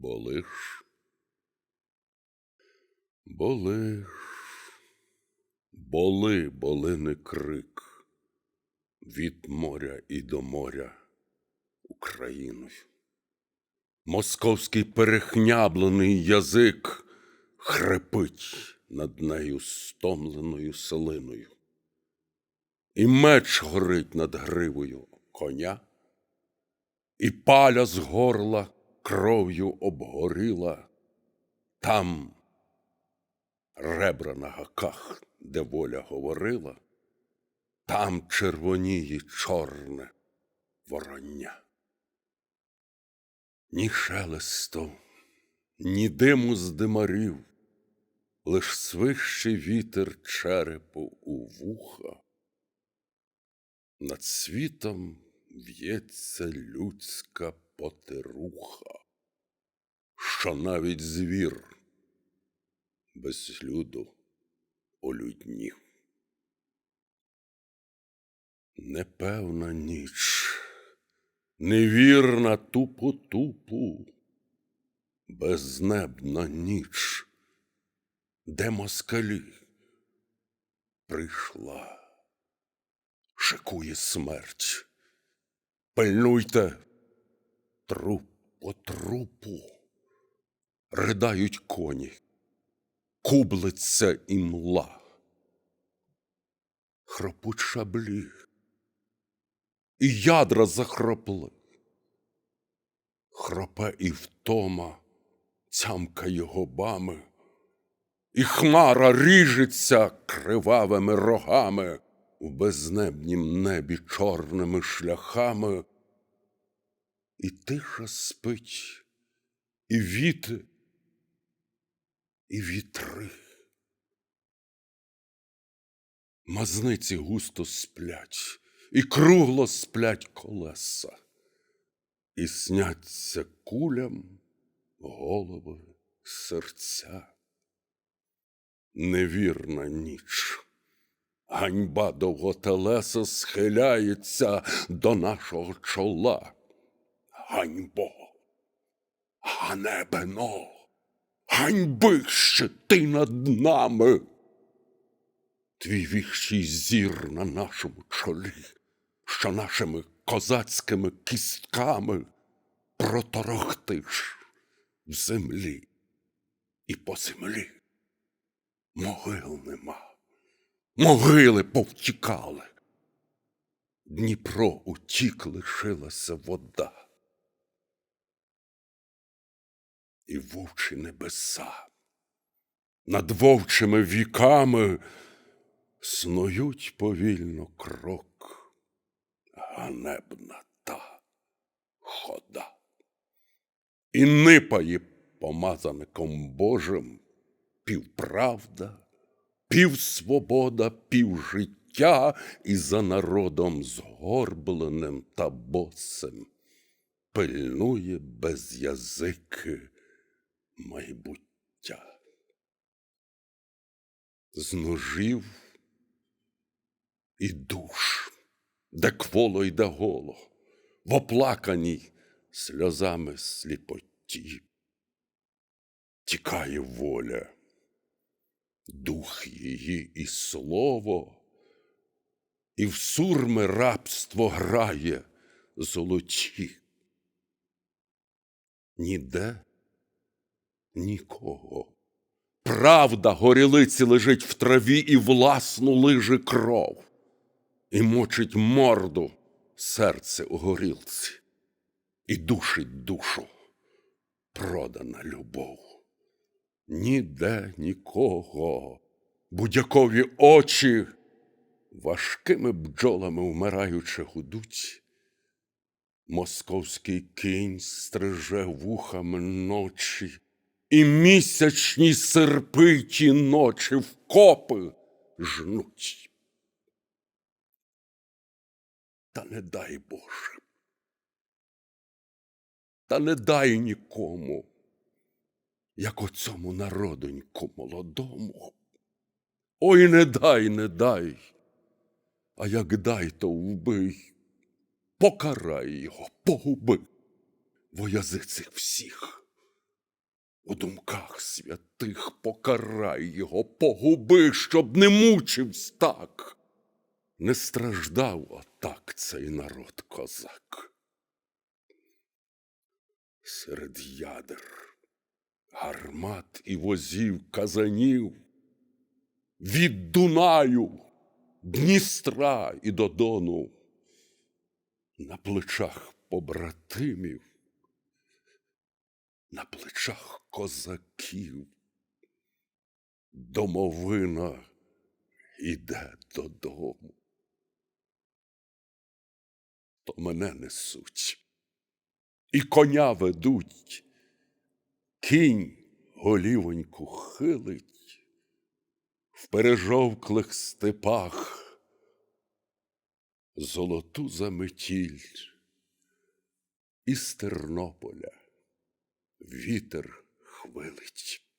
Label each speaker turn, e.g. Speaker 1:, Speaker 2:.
Speaker 1: Болиш? Болиш. Боли, боли не крик. Від моря і до моря Україною. Московський перехняблений язик хрипить над нею стомленою селиною. І меч горить над гривою коня, і паля з горла кров'ю обгоріла. Там ребра на гаках, де воля говорила, там червоніє чорне вороння. Ні шелесту, ні диму з димарів, лиш свищий вітер черепу у вуха. Над світом в'ється людська потеруха, що навіть звір без люду олюднів. Непевна ніч, невірна тупу-тупу, безнебна ніч, де москалі прийшла, шикує смерть. Пильнуйте труп по трупу, ридають коні, кублиться імла, хропуть шаблі, і ядра захропли. Хропе і втома, цямкає губами, і хмара ріжеться кривавими рогами в безнебнім небі чорними шляхами, і тиша спить, і віти, і вітри. Мазниці густо сплять, і кругло сплять колеса, і сняться кулям голови серця. Невірна ніч. Ганьба довготелеса схиляється до нашого чола. Ганьбо, ганебено, ганьбище ти над нами. Твій віщий зір на нашому чолі, що нашими козацькими кістками проторохтиш в землі і по землі. Могил нема. Могили повтікали. Дніпро утік, лишилася вода. І вовчі небеса над вовчими віками снують повільно крок, ганебна та хода. І нипає помазаником Божим півправда, півсвобода, півжиття, і за народом згорбленим та босим пильнує без язики майбуття. З ножів і душ, де кволо йде голо, в оплаканій сльозами сліпоті. Тікає воля, дух її і слово, і в сурми рабство грає золоті. Ніде нікого. Правда горілиці лежить в траві і власну лиже кров, і мочить морду серце у горілці, і душить душу продана любов. Ніде нікого, будь-якові очі важкими бджолами вмираючи гудуть. Московський кінь стриже вухами ночі, і місячні серпиті ночі в копи жнуть. Та не дай Боже. Та не дай нікому, як оцьому народоньку молодому. Ой, не дай, не дай, а як дай, то вбий, покарай його, погуби, во язицих всіх У думках святих покарай його, погуби, щоб не мучивсь так. Не страждав отак цей народ козак. Серед ядер, гармат і возів казанів, від Дунаю, Дністра і до Дону, на плечах побратимів, на плечах козаків, домовина іде додому. То мене несуть, і коня ведуть, кінь голівоньку хилить, в пережовклих степах золоту заметіль із Тернополя вітер хвилить.